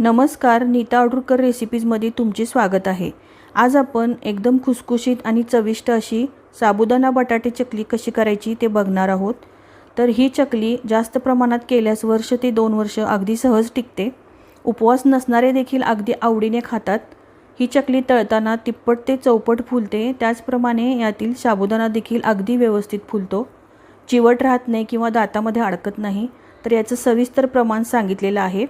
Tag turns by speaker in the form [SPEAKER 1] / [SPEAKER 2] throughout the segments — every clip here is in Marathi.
[SPEAKER 1] नमस्कार नीता अडूरकर रेसिपीजमध्ये तुमचे स्वागत आहे. आज आपण एकदम खुसखुशीत आणि चविष्ट अशी साबुदाणा बटाटे चकली कशी करायची ते बघणार आहोत. तर ही चकली जास्त प्रमाणात केल्यास वर्ष ते दोन वर्ष अगदी सहज टिकते. उपवास नसणारे देखील अगदी आवडीने खातात. ही चकली तळताना तिप्पट ते चौपट फुलते त्याचप्रमाणे यातील साबुदाणा देखील अगदी व्यवस्थित फुलतो. चिवट राहत नाही किंवा दातामध्ये अडकत नाही तर याचं सविस्तर प्रमाण सांगितलेलं आहे.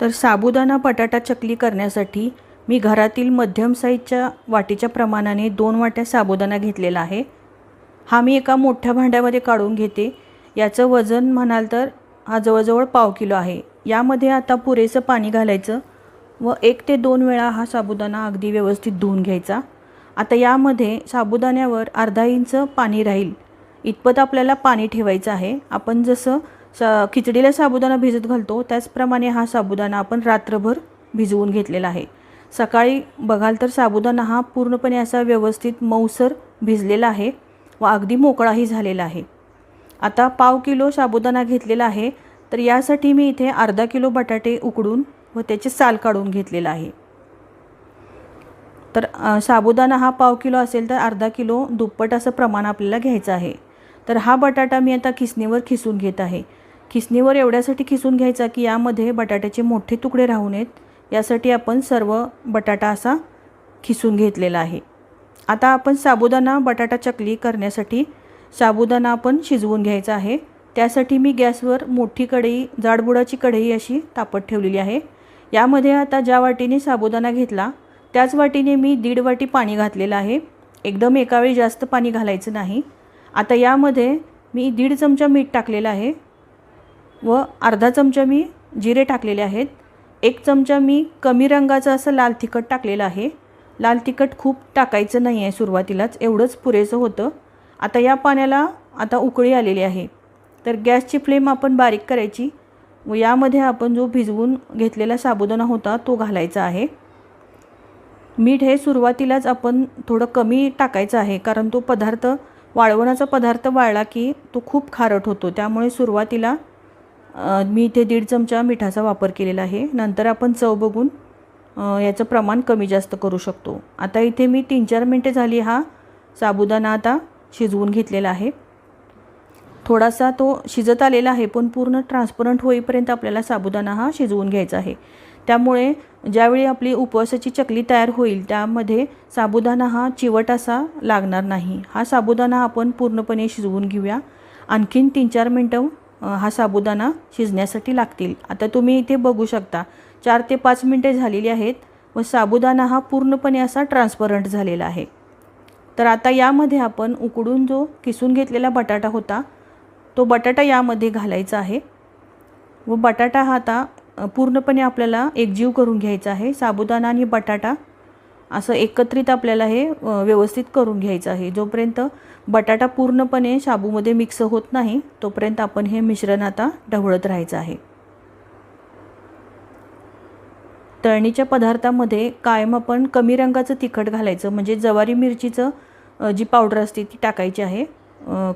[SPEAKER 1] तर साबुदाणा बटाटा चकली करण्यासाठी मी घरातील मध्यम साईजच्या वाटीच्या प्रमाणाने दोन वाट्या साबुदाणा घेतलेला आहे. हा मी एका मोठ्या भांड्यामध्ये काढून घेते. याचं वजन म्हणाल तर हा जवळजवळ पाव किलो आहे. यामध्ये आता पुरेसं पाणी घालायचं व एक ते दोन वेळा हा साबुदाणा अगदी व्यवस्थित धुवून घ्यायचा. आता यामध्ये साबुदाण्यावर अर्धा इंच पाणी राहील. इतपत आपल्याला पाणी ठेवायचं आहे. आपण जसं स खिचडीला साबुदाणा भिजत घालतो. त्याचप्रमाणे हा साबुदाणा आपण रात्रभर भिजवून घेतलेला आहे. सकाळी बघाल तर साबुदाणा हा पूर्णपणे असा व्यवस्थित मऊसर भिजलेला आहे व अगदी मोकळाही झालेला आहे. आता पाव किलो साबुदाणा घेतलेला आहे. तर यासाठी मी इथे अर्धा किलो बटाटे उकडून व त्याचे साल काढून घेतलेला आहे. तर साबुदाणा हा पाव किलो असेल तर अर्धा किलो दुप्पट असं प्रमाण आपल्याला घ्यायचं आहे. तर हा बटाटा मी आता खिसणीवर खिसून घेत आहे. खिसणीवर एवढ्यासाठी खिसून घ्यायचा की यामध्ये बटाट्याचे मोठे तुकडे राहू नयेत यासाठी आपण सर्व बटाटा असा खिसून घेतलेला आहे. आता आपण साबुदाणा बटाटा चकली करण्यासाठी साबुदाणा आपण शिजवून घ्यायचा आहे. त्यासाठी मी गॅसवर मोठी कढई जाडबुडाची कढई अशी तापत ठेवलेली आहे. यामध्ये आता ज्या वाटीने साबुदाणा घेतला त्याच वाटीने मी दीड वाटी पाणी घातलेलं आहे. एकदम एकावेळी जास्त पाणी घालायचं नाही. आता यामध्ये मी दीड चमचा मीठ टाकलेलं आहे. व अर्धा चमचा मी जिरे टाकलेले आहेत. एक चमचा मी कमी रंगाचं असं लाल तिखट टाकलेलं आहे. लाल तिखट खूप टाकायचं नाही आहे सुरुवातीलाच एवढंच पुरेसं होतं. आता या पाण्याला आता उकळी आलेली आहे. तर गॅसची फ्लेम आपण बारीक करायची. व यामध्ये आपण जो भिजवून घेतलेला साबुदाणा होता तो घालायचा आहे. मीठ हे सुरुवातीलाच आपण थोडं कमी टाकायचं आहे कारण तो पदार्थ वाळवणाचा पदार्थ वाळला की तो खूप खारट होतो. त्यामुळे सुरुवातीला मी इथे दीड चमचा मिठाचा वापर केलेला आहे. नंतर आपण चव बघून याचं प्रमाण कमी जास्त करू शकतो. आता इथे मी तीन चार मिनटे झाली हा साबुदाणा आता शिजवून घेतलेला आहे. थोडासा तो शिजत आलेला आहे पण पूर्ण ट्रान्सपरंट होईपर्यंत आपल्याला साबुदाणा हा शिजवून घ्यायचा आहे. त्यामुळे ज्यावेळी आपली उपवासाची चकली तयार होईल त्यामध्ये साबुदाणा हा चिवट असा लागणार नाही. हा साबुदाणा आपण पूर्णपणे शिजवून घेऊया. आणखीन तीन चार मिनटं हा साबुदाणा शिजण्यासाठी लागतील. आता तुम्ही इथे बघू शकता चार ते पाच मिनटे झालेली आहेत व साबुदाणा हा पूर्णपणे असा ट्रान्सपरंट झालेला आहे. तर आता यामध्ये आपण उकडून जो किसून घेतलेला बटाटा होता तो बटाटा यामध्ये घालायचा आहे. व बटाटा हा आता पूर्णपणे आपल्याला एकजीव करून घ्यायचा आहे. साबुदाणा आणि बटाटा असं एकत्रित आपल्याला हे व्यवस्थित करून घ्यायचं आहे. जोपर्यंत बटाटा पूर्णपणे शाबूमध्ये मिक्स होत नाही तोपर्यंत आपण हे मिश्रण आता ढवळत राहायचं आहे. तळणीच्या पदार्थामध्ये कायम आपण कमी रंगाचं तिखट घालायचं म्हणजे जवारी मिरचीचं जी पावडर असते ती टाकायची आहे.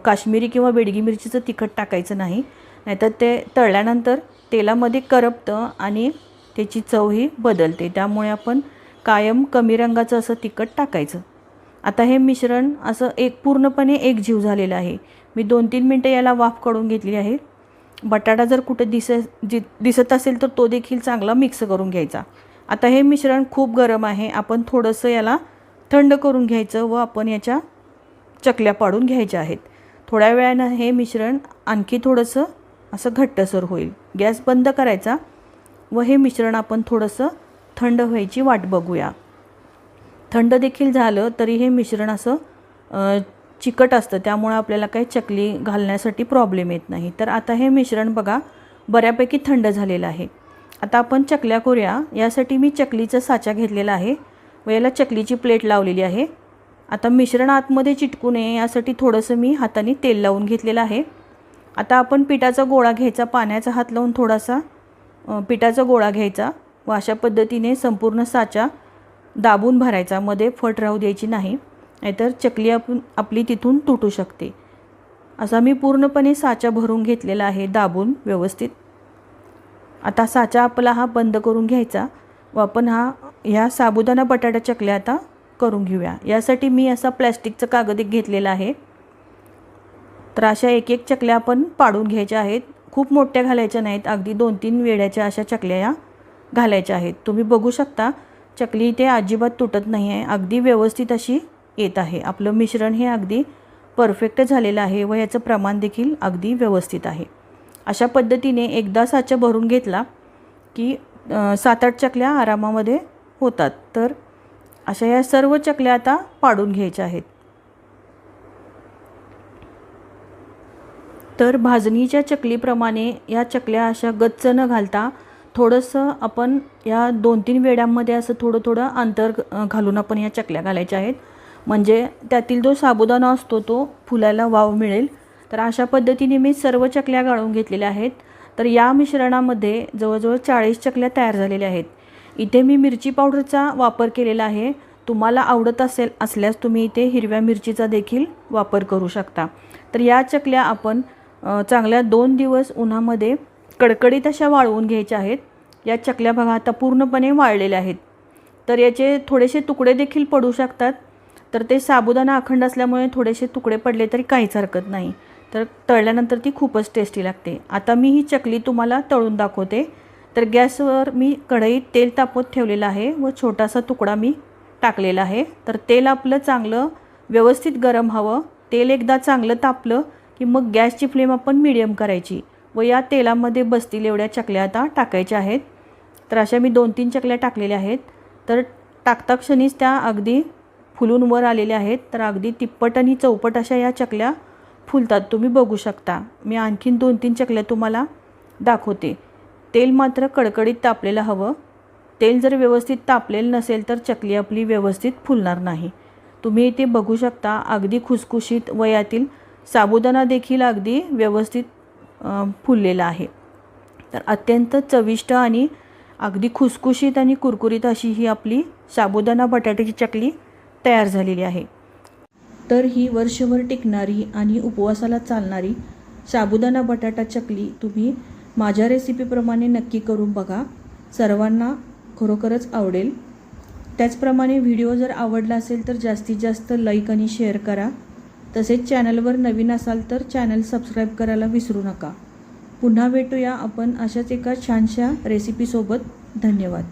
[SPEAKER 1] काश्मीरी किंवा बेडगी मिरचीचं तिखट टाकायचं नाही. नाहीतर ते तळल्यानंतर तेलामध्ये करपतं आणि त्याची चवही बदलते. त्यामुळे आपण कायम कमी रंगाचं असं तिखट टाकायचं. आता हे मिश्रण असं एक पूर्णपणे एक जीव झालेलं आहे. मी दोन तीन मिनटं याला वाफ काढून घेतली आहे. बटाटा जर कुठं दिस जि दिसत असेल तर तो देखील चांगला मिक्स करून घ्यायचा. आता हे मिश्रण खूप गरम आहे. आपण थोडंसं याला थंड करून घ्यायचं व आपण याच्या चकल्या पाडून घ्यायच्या आहेत. थोड्या वेळानं हे मिश्रण आणखी थोडंसं असं घट्टसर होईल. गॅस बंद करायचा व हे मिश्रण आपण थोडंसं थंड व्हायची वाट बघूया. थंड देखील झालं तरी हे मिश्रण असं चिकट असतं. त्यामुळं आपल्याला काही चकली घालण्यासाठी प्रॉब्लेम येत नाही. तर आता हे मिश्रण बघा बऱ्यापैकी थंड झालेलं आहे. आता आपण चकल्या करूया. यासाठी मी चकलीचा साचा घेतलेला आहे व याला चकलीची प्लेट लावलेली आहे. आता मिश्रण आतमध्ये चिटकू नये यासाठी थोडंसं मी हाताने तेल लावून घेतलेलं आहे. आता आपण पिठाचा गोळा घ्यायचा. पाण्याचा हात लावून थोडासा पिठाचा गोळा घ्यायचा. व अशा पद्धतीने संपूर्ण साचा दाबून भरायचा. मध्ये फट राहू द्यायची नाही नाहीतर चकली आपण आपली तिथून तुटू शकते. असा मी पूर्णपणे साचा भरून घेतलेला आहे दाबून व्यवस्थित. आता साचा आपला हा बंद करून घ्यायचा व आपण हा ह्या साबुदाणा बटाटा चकल्या आता करून घेऊया. यासाठी मी असा प्लॅस्टिकचा कागद एक घेतलेला आहे. तर अशा एक एक चकल्या आपण पाडून घ्यायच्या आहेत. खूप मोठ्या घालायच्या नाहीत अगदी दोन तीन वेड्याच्या अशा चकल्या या. घालायच्या आहेत. तुम्ही बघू शकता चकली इथे अजिबात तुटत नाही आहे अगदी व्यवस्थित अशी येत आहे. आपलं मिश्रण हे अगदी परफेक्ट झालेलं आहे व याचं प्रमाण देखील अगदी व्यवस्थित आहे. अशा पद्धतीने एकदा साचा भरून घेतला की सात आठ चकल्या आरामामध्ये होतात. तर अशा या सर्व चकल्या आता पाडून घ्यायच्या आहेत. तर भाजणीच्या चकलीप्रमाणे या चकल्या अशा गच्च न घालता थोडंसं आपण या दोन तीन वेड्यांमध्ये असं थोडं थोडं अंतर घालून आपण या चकल्या घालायच्या आहेत. म्हणजे त्यातील जो साबुदाणा असतो तो फुलायला वाव मिळेल. तर अशा पद्धतीने मी सर्व चकल्या गाळून घेतलेल्या आहेत. तर या मिश्रणामध्ये जवळजवळ चाळीस चकल्या तयार झालेल्या आहेत. इथे मी मिरची पावडरचा वापर केलेला आहे. तुम्हाला आवडत असेल असल्यास तुम्ही इथे हिरव्या मिरचीचा देखील वापर करू शकता. तर या चकल्या आपण चांगल्या दोन दिवस उन्हामध्ये कडकडीत अशा वाळवून घ्यायच्या आहेत. या चकल्या बघा आता पूर्णपणे वाळलेल्या आहेत. तर याचे थोडेसे तुकडे देखील पडू शकतात. तर ते साबुदाणा अखंड असल्यामुळे थोडेसे तुकडे पडले तरी काहीच हरकत नाही. तर तळल्यानंतर ती खूपच टेस्टी लागते. आता मी ही चकली तुम्हाला तळून दाखवते. तर गॅसवर मी कढईत तेल तापवत ठेवलेलं आहे व छोटासा तुकडा मी टाकलेला आहे. तर तेल आपलं चांगलं व्यवस्थित गरम हवं. तेल एकदा चांगलं तापलं की मग गॅसची फ्लेम आपण मिडियम करायची. व या तेलामध्ये बसतील एवढ्या चकल्या आता टाकायच्या आहेत. तर अशा मी दोन तीन चकल्या टाकलेल्या आहेत. तर टाकता क्षणीच त्या अगदी फुलून वर आलेल्या आहेत. तर अगदी तिप्पट आणि चौपट अशा या चकल्या फुलतात. तुम्ही बघू शकता. मी आणखीन दोन तीन चकल्या तुम्हाला दाखवते. तेल मात्र कडकडीत तापलेलं हवं. तेल जर व्यवस्थित तापलेलं नसेल तर चकली आपली व्यवस्थित फुलणार नाही. तुम्ही इथे बघू शकता अगदी खुसखुशीत वयातील साबुदाणा देखील अगदी व्यवस्थित फुललेलं आहे. तर अत्यंत चविष्ट आणि अगदी खुसखुशीत आणि कुरकुरीत अशी ही आपली साबुदाणा बटाट्याची चकली तयार झालेली आहे. तर ही वर्षभर टिकणारी आणि उपवासाला चालणारी साबुदाणा बटाटा चकली तुम्ही माझ्या रेसिपीप्रमाणे नक्की करून बघा. सर्वांना खरोखरच आवडेल. त्याचप्रमाणे व्हिडिओ जर आवडला असेल तर जास्तीत जास्त लाईक आणि शेअर करा. तसेच चॅनलवर नवीन असाल तर चॅनल सबस्क्राईब करायला विसरू नका. पुन्हा भेटूया आपण अशाच एका छानशा रेसिपीसोबत धन्यवाद.